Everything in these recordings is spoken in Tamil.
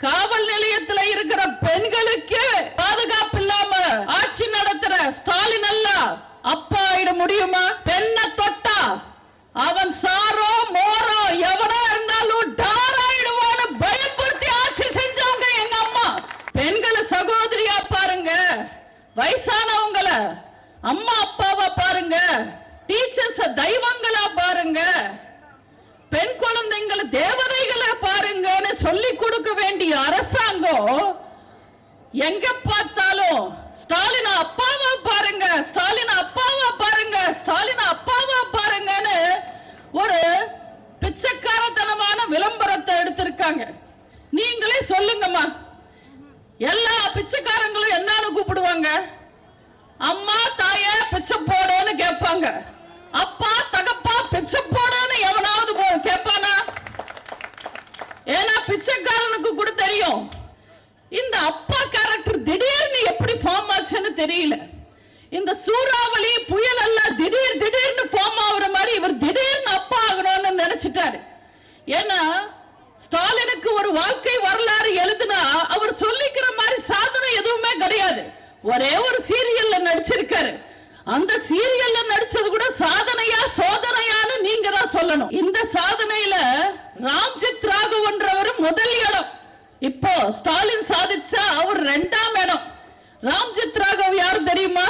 காவல் நிலையத்துல இருக்கிற பெண்களுக்கு பாதுகாப்பு இல்லாம ஆட்சி நடத்துற ஸ்டாலின் அல்ல. அப்பா ஆயிட முடியுமா? பெண்ண தொட்டா அவன் சாரோ மோரோ எவனா இருந்தாலும் டாராயிடுவான்னு பயன்படுத்தி ஆட்சி செஞ்சவங்க எங்க அம்மா. பெண்களை சகோதரியா பாருங்க. வயசானவங்கள அம்மா அப்பாவா பாருங்க. டீச்சர்ஸ் தெய்வங்களா பாருங்க. பெண் குழந்தைங்களை தேவதைகளை பாருங்கன்னு இன்னைக்கு அரசாங்கம் எங்க பார்த்தாலும் ஸ்டாலின் அப்பாவா பாருங்க ஸ்டாலின் அப்பாவா பாருங்க ஸ்டாலின் அப்பாவா பாருங்கன்னு ஒரு பிச்சைக்காரத்தனமான விளம்பரத்தை எடுத்திருக்காங்க. நீங்களே சொல்லுங்கம்மா. எல்லா பிச்சைக்காரங்களும் என்னன்னு கூப்பிடுவாங்க. அம்மா தாயே பிச்சை போடுன்னு கேட்பாங்க. அப்பா தகப்பா பிச்சை போடுன்னு எவனாவது கேட்பானா? ஏன்னா பிச்சைக்காரனுக்கு கூட தெரியும். இந்த அப்பா கேரக்டர் திடீர்னு எப்படி ஃபார்ம் ஆச்சுன்னு தெரியல. இந்த சூறாவளி புயல் எல்லாம் திடீர் திடீர்னு ஃபார்ம் ஆகுற மாதிரி இவர் திடீர்னு அப்பா ஆகணும்னு நினைச்சிட்டாரு. ஏன்னா ஸ்டாலினுக்கு ஒரு வாழ்க்கை வரலாறு எழுதுனா அவர் சொல்லிக்கிற மாதிரி சாதனை எதுவுமே கிடையாது. ஒரே ஒரு சீரியல்ல நடிச்சிருக்காரு. அந்த சீரியல்ல நடிச்சது கூட சாதனையா சோதனையான்னு நீங்க தான் சொல்லணும். இந்த சாதனையில ராம்ஜித் ராகவன்றவர் முதல் இடம். இப்போ ஸ்டாலின் சாதிச்சா அவர் ரெண்டாம் இடம். ராம்ஜித் ராகவ் யார் தெரியுமா?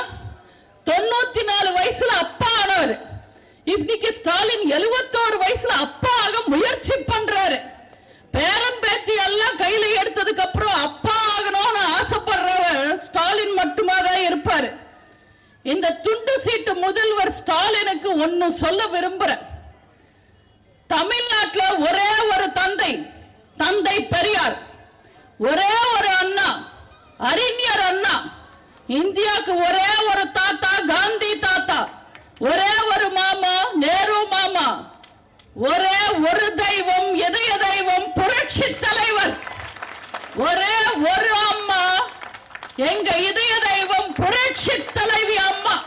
தொண்ணூத்தி நாலு வயசுல அப்பா ஆனவர். இன்னைக்கு ஸ்டாலின் எழுபத்தோரு வயசுல அப்பா ஆக முயற்சி பண்றாரு. பேரன் பேத்தி எல்லாம் கையில எடுத்ததுக்கு அப்புறம் அப்பா ஆகணும்னு ஆசைப்படுறவர் ஸ்டாலின் மட்டுமா தான் இருப்பாரு. இந்த துண்டு சீட்டு முதல்வர் ஸ்டாலினுக்கு ஒன்னு சொல்ல விரும்புறேன் தமிழ்நாட்டுல ஒரே ஒரு தந்தை தந்தை பெரியார். ஒரே ஒரு அண்ணா அறிஞர் அண்ணா. இந்தியாவுக்கு ஒரே ஒரு தாத்தா காந்தி தாத்தா. ஒரே ஒரு மாமா நேரு மாமா. ஒரே ஒரு தெய்வம் இதய தெய்வம்? புரட்சி தலைவர். ஒரே ஒரு அம்மா. எங்க இதய தெய்வம்? புரட்சி தலைவி அம்மா.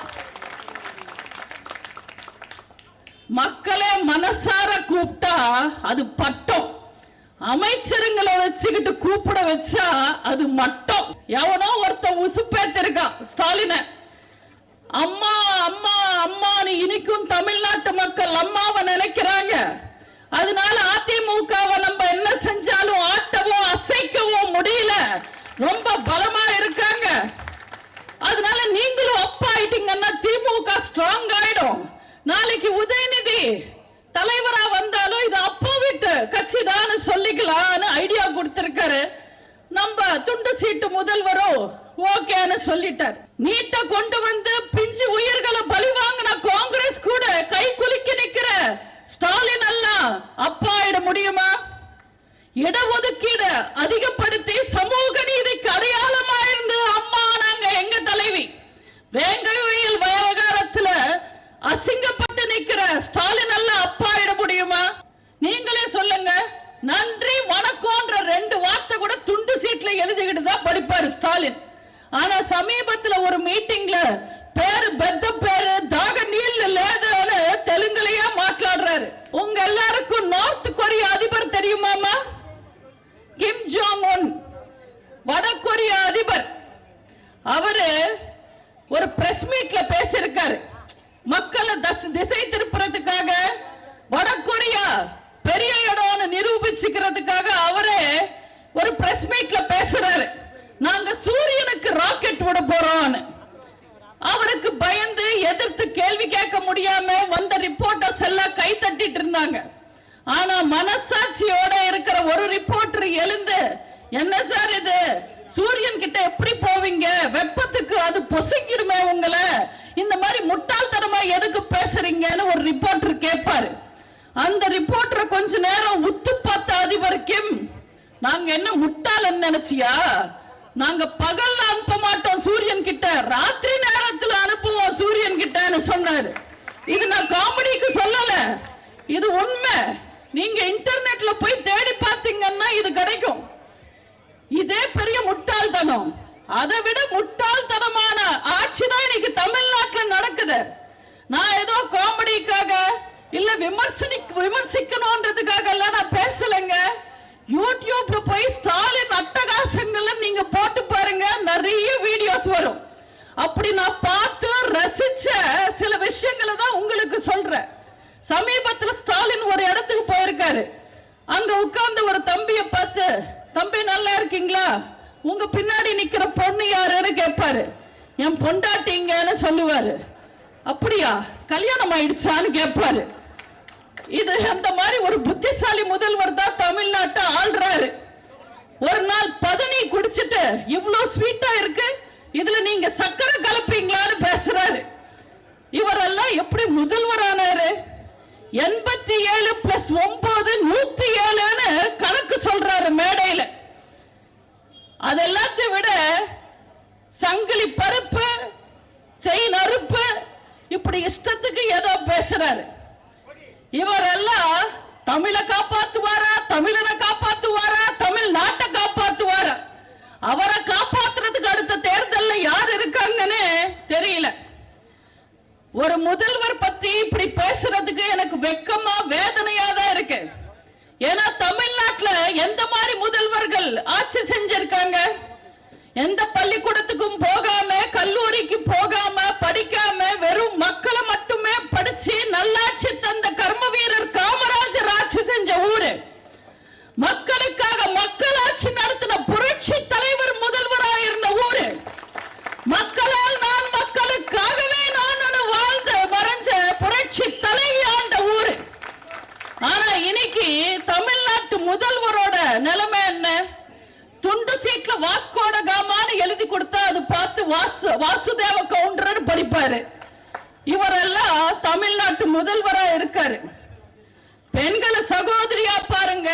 மக்களே மனசார கூப்பிட்டா அது பட்டம். அமைச்சருங்களை வச்சுக்கிட்டு கூப்பிட வச்சா அது மட்டும். எவனோ ஒருத்தன் உசுப்பேத்திருக்கான் ஸ்டாலின. அம்மா அம்மா அம்மான்னு இனிக்கும் தமிழ்நாட்டு மக்கள் அம்மாவை நினைக்கிறாங்க. அதனால அதிமுகவை நம்ம என்ன செஞ்சாலும் ஆட்டவும் அசைக்கவும் முடியல. ரொம்ப பலமா இருக்காங்க. அதனால நீங்களும் அப்பா ஆயிட்டீங்கன்னா திமுக ஸ்ட்ராங் ஆயிடும். நாளைக்கு உதயநிதி தலைவரா வந்தாலும் இது அப்பா விட்டு கட்சி தான் சொல்லிக்கலாம்னு ஐடியா கொடுத்திருக்காரு. நம்ம துண்டு சீட்டு முதல்வரும் ஓகேன்னு சொல்லிட்டார். நீட்ட கொண்டு வந்து பிஞ்சு உயிர்களை பலி வாங்கின காங்கிரஸ் கூட கை குலுக்கி நிக்கிற ஸ்டாலின் எல்லாம் அப்பா முடியுமா முடியுமா? இடஒதுக்கீடு அதிகப்படுத்தி சமூக நீதிக்கு அடையாளமா இருந்து அம்மா நாங்க எங்க தலைவி? வேங்கவையில் விவகாரத்தில் அசிங்கப்பட்டு நிக்கிற ஸ்டாலின் எல்லாம் அப்பா ஆயிட முடியுமா நீங்களே சொல்லுங்க நன்றி வணக்கம்ன்ற ரெண்டு வார்த்தை கூட வீட்டில் எழுதிக்கிட்டு தான் படிப்பாரு ஸ்டாலின். ஆனா சமீபத்துல ஒரு மீட்டிங்ல பேரு பெத்த பேரு தாக நீல் லேதுன்னு தெலுங்குலயே மாట్లాடுறாரு உங்க எல்லாருக்கும் நார்த் கொரியா அதிபர் தெரியுமாமா? கிம் ஜோங் உன் வட கொரிய அதிபர். அவரு ஒரு பிரஸ் மீட்ல பேசியிருக்காரு. மக்களை தஸ்- திசை திருப்புறதுக்காக வட கொரியா பெரிய இடம்னு நிரூபிச்சுக்கிறதுக்காக அவரே ஒரு பிரஸ் மீட்ல பேசுறாரு. நாங்க சூரியனுக்கு ராக்கெட் விட போறோம்னு. அவருக்கு பயந்து எதிர்த்து கேள்வி கேட்க முடியாம வந்த ரிப்போர்ட்டர்ஸ் எல்லாம் கை தட்டிட்டு இருந்தாங்க. ஆனா மனசாட்சியோட இருக்கிற ஒரு ரிப்போர்ட்டர் எழுந்து என்ன சார் இது? சூரியன் கிட்ட எப்படி போவீங்க? வெப்பத்துக்கு அது பொசுங்கிடுமே உங்களை. இந்த மாதிரி முட்டாள்தனமா எதுக்கு பேசுறீங்கன்னு ஒரு ரிப்போர்ட்டர் கேட்பாரு. அந்த ரிப்போர்ட்டரை கொஞ்ச நேரம் உத்து பார்த்த அதிபர் கிம் நாங்க என்ன முட்டாளன்னு நினைச்சியா? நாங்க பகல்ல அனுப்ப மாட்டோம் சூரியன் கிட்ட. ராத்திரி நேரத்துல அனுப்புவோம் சூரியன் கிட்டன்னு சொன்னாரு. இது நான் காமெடிக்கு சொல்லல. இது உண்மை. நீங்க இன்டர்நெட்ல போய் தேடி பார்த்தீங்கன்னா இது கிடைக்கும். இதே பெரிய முட்டாள்தனம். அதை விட முட்டாள்தனமான ஆட்சி தான் இன்னைக்கு தமிழ்நாட்டுல நடக்குது. நான் ஏதோ காமெடிக்காக இல்ல விமர்சனம் விமர்சிக்கணும்ன்றதுக்காக எல்லாம் நான் பேசலைங்க யூடியூப்ல போய் ஸ்டாலின் தம்பி நல்லா இருக்கீங்களா உங்க பின்னாடி நிக்கிற பொண்ணு யாருன்னு என் பொண்டாட்டிங்கன்னு சொல்லுவாரு. அப்படியா? கல்யாணம் ஆயிடுச்சான்னு கேட்பாரு. இது அந்த மாதிரி ஒரு புத்திசாலி முதல்வர் தான் தமிழ்நாட்டை ஆள்றாரு. ஒரு நாள் பதனி குடிச்சிட்டு இவ்ளோ ஸ்வீட்டா இருக்கு. இதுல நீங்க சக்கரை கலப்பீங்களான்னு பேசுறாரு. இவரெல்லாம் எப்படி முதல்வரானாரு? எண்பத்தி ஏழு பிளஸ் ஒன்பது நூத்தி ஏழுன்னு கணக்கு சொல்றாரு மேடையில. அதெல்லாத்தையும் விட சங்கிலி பருப்பு செயின் அறுப்பு இப்படி இஷ்டத்துக்கு ஏதோ பேசுறாரு. இவரெல்லாம் தமிழை காப்பாத்துவாரா தமிழனை காப்பாத்துவாரா தமிழ் நாட்டை காப்பாத்துவாரா? அவரை காப்பாத்துறதுக்கு அடுத்த தேர்தல்ல யார் இருக்காங்கன்னு தெரியல. ஒரு முதல்வர் பத்தி இப்படி பேசுறதுக்கு எனக்கு வெக்கமா வேதனையா தான் இருக்கு. ஏன்னா தமிழ்நாட்டுல எந்த மாதிரி முதல்வர்கள் ஆட்சி செஞ்சிருக்காங்க? எந்த பள்ளிக்கூடத்துக்கும் போகாம கல்லூரிக்கு போகாம படிக்காம வெறும் மக்களை மட்டுமே படிச்சு நல்லாட்சி தந்த கர்ம வீரர் காமராஜர் ஆட்சி செஞ்ச ஊரு. மக்களுக்காக மக்களாட்சி நடத்தின புரட்சி தலைவர் முதல்வராக இருந்த ஊரு. மக்களால் நான் மக்களுக்காகவே நான் வாழ்ந்த மறைஞ்ச புரட்சி தலைவி ஆண்ட ஊரு. ஆனா இன்னைக்கு தமிழ்நாட்டு முதல்வரோட நிலைமை எங்க வாஸ்கோட காமான்னு எழுதி கொடுத்தா அது பார்த்து வாசு வாசுதேவ கவுண்டர்னு படிப்பாரு. இவரெல்லாம் தமிழ்நாட்டு முதல்வரா இருக்காரு. பெண்களை சகோதரியா பாருங்க.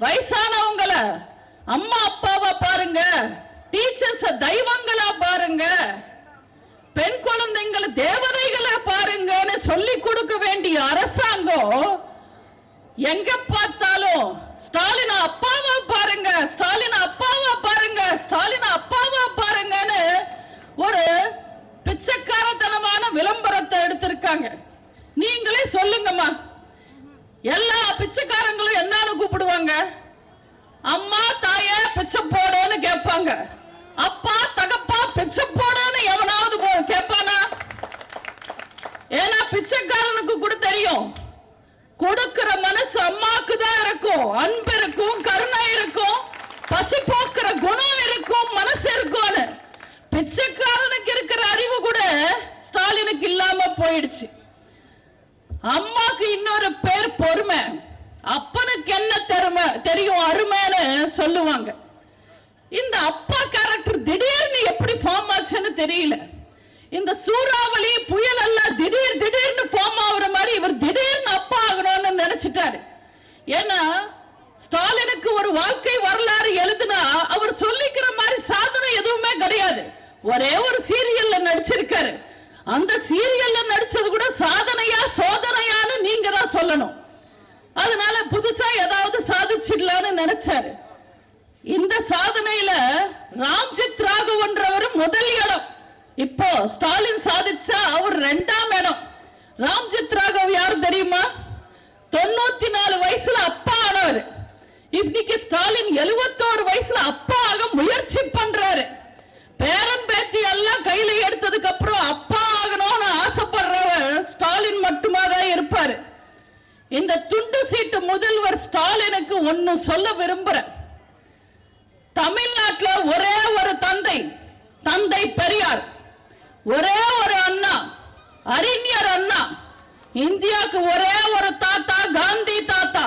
வயசானவங்கள அம்மா அப்பாவா பாருங்க. டீச்சர்ஸ் தெய்வங்களா பாருங்க. பெண் குழந்தைங்களை தேவதைகளை பாருங்கன்னு சொல்லி கொடுக்க வேண்டிய அரசாங்கம் எங்க பார்த்தாலும் ஸ்டாலின் அப்பாவா பாருங்க ஸ்டாலின் அப்பாவா பாருங்க ஸ்டாலின் அப்பாவா பாருங்கன்னு ஒரு பிச்சைக்காரத்தனமான விளம்பரத்தை எடுத்திருக்காங்க நீங்களே சொல்லுங்கம்மா எல்லா பிச்சைக்காரங்களும் என்னன்னு கூப்பிடுவாங்க அம்மா தாய பிச்சை போடுன்னு கேட்பாங்க அப்பா தகப்பா பிச்சை போடுன்னு எவனாவது போ- கேட்பானா ஏன்னா பிச்சைக்காரனுக்கு கூட தெரியும் கொடுக்கிற மனசு அம்மாக்கு தான் இருக்கும் அன்பு இருக்கும் கருணை இருக்கும் பசி போக்குற குணம் இருக்கும் மனசு இருக்கும்னு. பிச்சைக்காரனுக்கு இருக்கிற அறிவு கூட ஸ்டாலினுக்கு இல்லாம போயிடுச்சு. அம்மாக்கு இன்னொரு பேர் பொறுமை. அப்பனுக்கு என்ன தெருமை? தெரியும் அருமைன்னு சொல்லுவாங்க. இந்த அப்பா கேரக்டர் திடீர்னு எப்படி ஃபார்ம் ஆச்சுன்னு தெரியல. இந்த சூறாவளி புயல் எல்லாம் திடீர் திடீர்னு ஃபார்ம் ஆகுற மாதிரி இவர் திடீர்னு அப்பா ஆகணும்னு நினைச்சிட்டாரு. ஏன்னா ஸ்டாலினுக்கு ஒரு வாழ்க்கை வரலாறு எழுதுனா அவர் சொல்லிக்கிற மாதிரி சாதனை எதுவுமே கிடையாது. ஒரே ஒரு சீரியல்ல நடிச்சிருக்காரு. அந்த சீரியல்ல நடிச்சது கூட சாதனையா சோதனையான்னு நீங்க தான் சொல்லணும். அதனால புதுசா ஏதாவது சாதிச்சிடலான்னு நினைச்சாரு. இந்த சாதனையில ராம்ஜித் ராகவன்றவர் முதல் இடம். இப்போ ஸ்டாலின் சாதிச்சா அவர் ரெண்டாம் இடம். ராம்ஜித் ராகவ் யார் தெரியும் தொண்ணூத்தி நாலு வயசுல அப்பா ஆனவர் இன்னைக்கு ஸ்டாலின் எழுபத்தோரு வயசுல அப்பா ஆக முயற்சி பண்றாரு பேரன் பேத்தி எல்லாம் கையில எடுத்ததுக்கு அப்புறம் அப்பா ஆகணும்னு ஆசைப்படுறவர் ஸ்டாலின் மட்டுமா தான் இருப்பாரு இந்த துண்டு சீட்டு முதல்வர் ஸ்டாலினுக்கு சொல்ல விரும்புறேன் தமிழ்நாட்டுல ஒரே ஒரு தந்தை தந்தை பெரியார். ஒரே ஒரு அண்ணா அறிஞர் அண்ணா. இந்தியாவுக்கு ஒரே ஒரு தாத்தா காந்தி தாத்தா.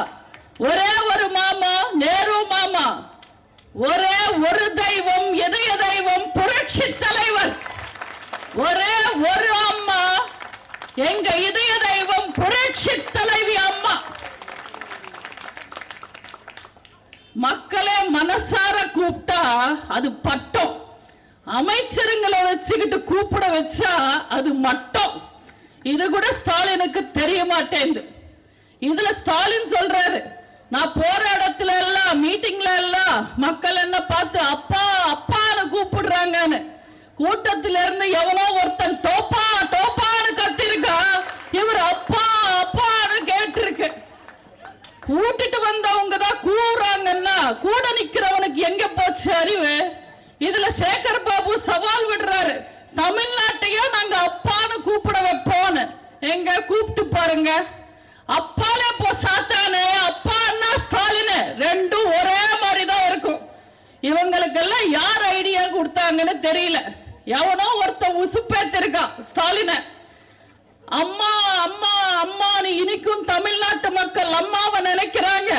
ஒரே ஒரு மாமா நேரு மாமா. ஒரே ஒரு தெய்வம் இதய தெய்வம் புரட்சி தலைவர். ஒரே ஒரு அம்மா. எங்க இதய தெய்வம் புரட்சி தலைவி அம்மா. மக்களே மனசார கூப்பிட்டா அது பட்டம். அமைச்சருங்களை வச்சுக்கிட்டு கூப்பிட வச்சா அது மட்டம். இது கூட ஸ்டாலினுக்கு தெரிய மாட்டேங்குது இதுல ஸ்டாலின் சொல்றாரு நான் போற இடத்துல எல்லாம் மீட்டிங்ல எல்லாம் மக்கள் என்ன பார்த்து அப்பா அப்பான்னு கூப்பிடுறாங்கன்னு. கூட்டத்தில இருந்து எவனோ ஒருத்தன் டோப்பா டோப்பான்னு கத்திருக்கா இவர் அப்பா கூட்டிட்டு வந்தவங்க தான் கூறாங்கன்னா கூட நிக்கிறவனுக்கு எங்க போச்சு அறிவு? இதுல சேகர் பாபு சவால் விடுறாரு. தமிழ்நாட்டையும் நாங்க அப்பான்னு கூப்பிட வைப்போம்னு எங்க கூப்பிட்டு பாருங்க. அப்பாலே போ சாத்தானே அப்பா அண்ணா ஸ்டாலின். ரெண்டும் ஒரே மாதிரி தான் இருக்கும். இவங்களுக்கெல்லாம் யார் ஐடியா கொடுத்தாங்கன்னு தெரியல. எவனோ ஒருத்தன் உசுப்பேத்திருக்கான் ஸ்டாலினை. அம்மா அம்மா அம்மான்னு இனிக்கும் தமிழ்நாட்டு மக்கள் அம்மாவை நினைக்கிறாங்க.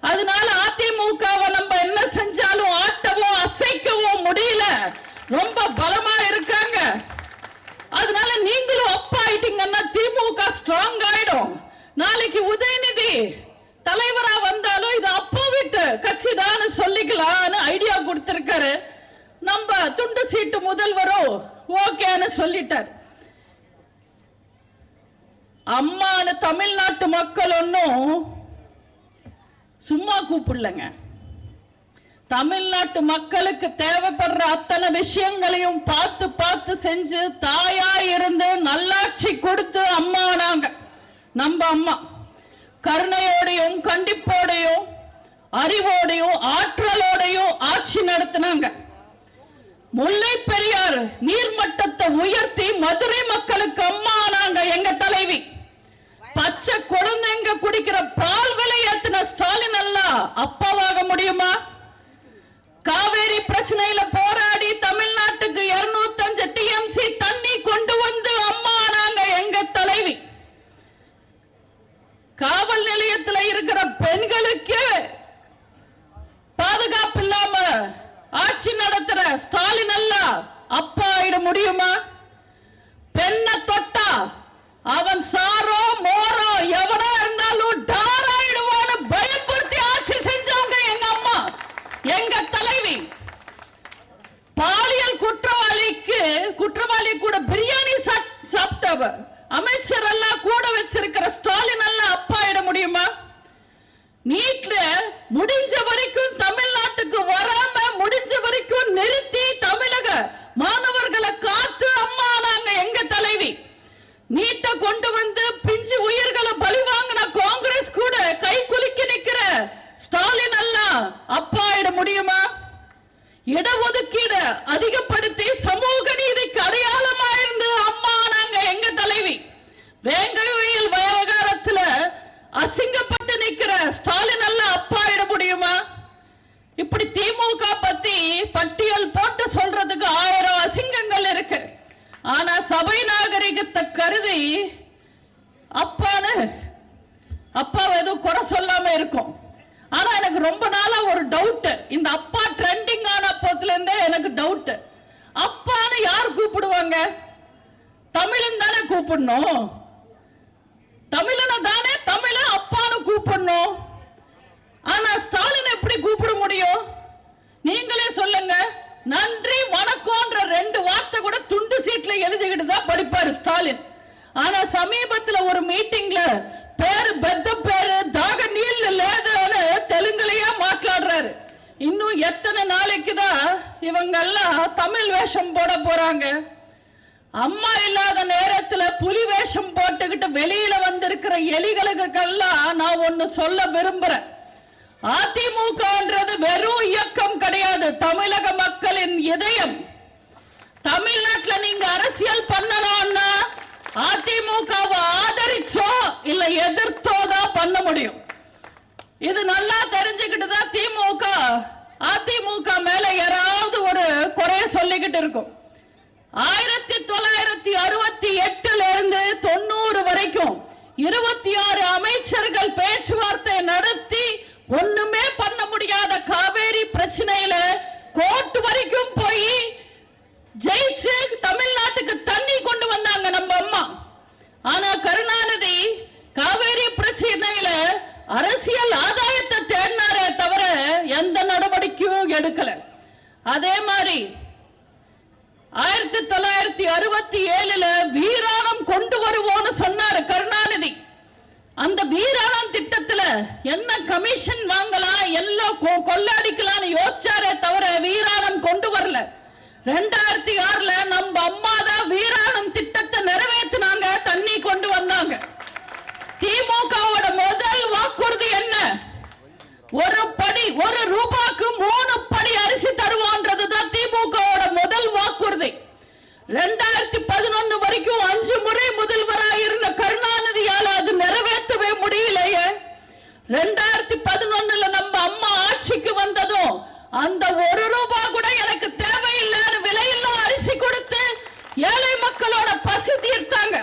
அதனால அதிமுகவை நம்ம என்ன செஞ்சாலும் ஆட்டவும் அசைக்கவும் முடியல. ரொம்ப பலமா இருக்காங்க. அதனால நீங்களும் அப்பா ஆயிட்டீங்கன்னா திமுக ஸ்ட்ராங் ஆயிடும். நாளைக்கு உதயநிதி தலைவரா வந்தாலும் இது அப்பா விட்டு கட்சி தான் சொல்லிக்கலாம்னு ஐடியா கொடுத்திருக்காரு. நம்ம துண்டு சீட்டு முதல்வரும் ஓகேன்னு சொல்லிட்டார். அம்மானு தமிழ்நாட்டு மக்கள் ஒன்றும் சும்மா கூப்பிடலங்க. தமிழ்நாட்டு மக்களுக்கு தேவைப்படுற அத்தனை விஷயங்களையும் பார்த்து பார்த்து செஞ்சு தாயா இருந்து நல்லாட்சி கொடுத்து அம்மானாங்க. நம்ம அம்மா. கருணையோடையும் கண்டிப்போடையும் அறிவோடையும் ஆற்றலோடையும் ஆட்சி நடத்தினாங்க. முல்லை பெரியார் நீர்மட்டத்தை உயர்த்தி மதுரை மக்களுக்கு அம்மா ஆனாங்க எங்க தலைவி. பச்சை குழந்தைங்க குடிக்கிற பால் விலை ஏத்தின ஸ்டாலின் அல்ல. அப்பாவாக முடியுமா? காவேரி பிரச்சனையில போராடி தமிழ்நாட்டுக்கு 205 டிஎம்சி தண்ணி கொண்டு வந்து அம்மா ஆனாங்க எங்க தலைவி காவல் நிலையத்துல இருக்கிற பெண்களுக்கு பாதுகாப்பு இல்லாம ஆட்சி நடத்துற ஸ்டாலின் அல்ல அப்பா ஆயிட முடியுமா பெண்ணை தொட்டா அவன் சாரோ மோரோ எவனா இருந்தாலும் டாராயிடுவான்னு பயன்படுத்தி ஆட்சி செஞ்சவங்க எங்க அம்மா எங்க தலைவி பாலியல் குற்றவாளிக்கு குற்றவாளி கூட பிரியாணி சாப்- சாப்பிட்டவ அமைச்சர் எல்லாம் கூட வச்சிருக்கிற ஸ்டாலின் எல்லாம் அப்பாயிட முடியுமா? நீட்ல முடிஞ்ச வரைக்கும் தமிழ்நாட்டுக்கு வராம முடிஞ்ச வரைக்கும் நிறுத்தி தமிழக மாணவர்களை காத்து அம்மா நாங்க எங்க தலைவி? நீட்ட கொண்டு வந்து பிஞ்சு உயிர்களை பலி வாங்கின காங்கிரஸ் கூட கை குலுக்கி நிக்கிற ஸ்டாலின் எல்லாம் அப்பா ஆயிட முடியுமா? இடஒதுக்கீடு அதிக சமூக நீதிக்கு அடையாளமா இருந்து அம்மா நாங்க எங்க தலைவி வேங்கவையில் விவகாரத்துல அசிங்கப்பட்டு நிக்கிற ஸ்டாலின் எல்லாம் அப்பா ஆயிட முடியுமா இப்படி திமுக பத்தி பட்டியல் போட்டு சொல்றதுக்கு ஆயிரம் அசிங்கங்கள் இருக்கு. ஆனா சபை நாகரிகத்தை கருதி அப்பான்னு அப்பா எதுவும் குறை சொல்லாம இருக்கும். ஆனா எனக்கு ரொம்ப நாளா ஒரு டவுட் இந்த அப்பா ட்ரெண்டிங் ஆன போத்துல இருந்தே எனக்கு டவுட் அப்பான்னு யார் கூப்பிடுவாங்க? தமிழன் தானே கூப்பிடணும். தமிழனை தானே தமிழ அப்பான்னு கூப்பிடணும். ஆனா ஸ்டாலின் எப்படி கூப்பிட முடியும்? நீங்களே சொல்லுங்க. நன்றி வணக்கம்ன்ற ரெண்டு வார்த்தை கூட துண்டு சீட்ல எழுதிக்கிட்டு தான் படிப்பாரு ஸ்டாலின். ஆனா சமீபத்துல ஒரு மீட்டிங்ல பேரு பெத்த பேரு தாக நீல் லேதுன்னு தெலுங்குலயே மாట్లాடுறாரு இன்னும் எத்தனை நாளைக்கு தான் இவங்க எல்லாம் தமிழ் வேஷம் போட போறாங்க. அம்மா இல்லாத நேரத்துல புலி வேஷம் போட்டுக்கிட்டு வெளியில வந்திருக்கிற எலிகளுக்கெல்லாம் நான் ஒன்னு சொல்ல விரும்புறேன். அதிமுகன்றது வெறும் இயக்கம் கிடையாது. தமிழக மக்களின் இதயம். தமிழ்நாட்டுல நீங்க அரசியல் பண்ணணும்னா அதிமுகவை ஆதரிச்சோ இல்ல எதிர்த்தோ தான் பண்ண முடியும். இது நல்லா தெரிஞ்சுக்கிட்டு தான் திமுக அதிமுக மேல யாராவது ஒரு குறைய சொல்லிக்கிட்டு இருக்கும். ஆயிரத்தி தொள்ளாயிரத்தி அறுபத்தி எட்டுல இருந்து தொண்ணூறு வரைக்கும் இருபத்தி ஆறு அமைச்சர்கள் பேச்சுவார்த்தை நடத்தி ஒண்ணுமே பண்ண முடியாத காவேரி பிரச்சனையில கோர்ட் வரைக்கும் போய் ஜெயிச்சு தமிழ்நாட்டுக்கு தண்ணி கொண்டு வந்தாங்க நம்ம அம்மா. ஆனா கருணாநிதி காவேரி பிரச்சனையில அரசியல் ஆதாயத்தை தேடினாரே தவிர எந்த நடவடிக்கையும் எடுக்கல. அதே மாதிரி ஆயிரத்தி தொள்ளாயிரத்தி அறுபத்தி ஏழுல வீராணம் கொண்டு வருவோம்னு சொன்னாரு கருணாநிதி. அந்த வீராணம் திட்டத்துல என்ன கமிஷன் வாங்கலாம் எல்லாம் கொ- யோசிச்சாரே தவிர வீராணம் கொண்டு வரல. ரெண்டாயிரத்தி ஆறுல நம்ம அம்மா தான் வீராணம் திட்டத்தை நிறைவேற்றினாங்க தண்ணி கொண்டு வந்தாங்க. திமுகவோட முதல் வாக்குறுதி என்ன? ஒரு படி ஒரு ரூபாய்க்கு மூணு படி அரிசி தருவான்றது தான் திமுகவோட முதல் வாக்குறுதி. ரெண்டாயிரத்தி பதினொன்னு வரைக்கும் அஞ்சு முறை முதல்வராக இருந்த கருணா ரெண்டாயிரத்தி பதினொன்னுல நம்ம அம்மா ஆட்சிக்கு வந்ததும் அந்த ஒரு ரூபா கூட எனக்கு தேவையில்லைன்னு விலையில்லா அரிசி கொடுத்து ஏழை மக்களோட பசி தீர்த்தாங்க.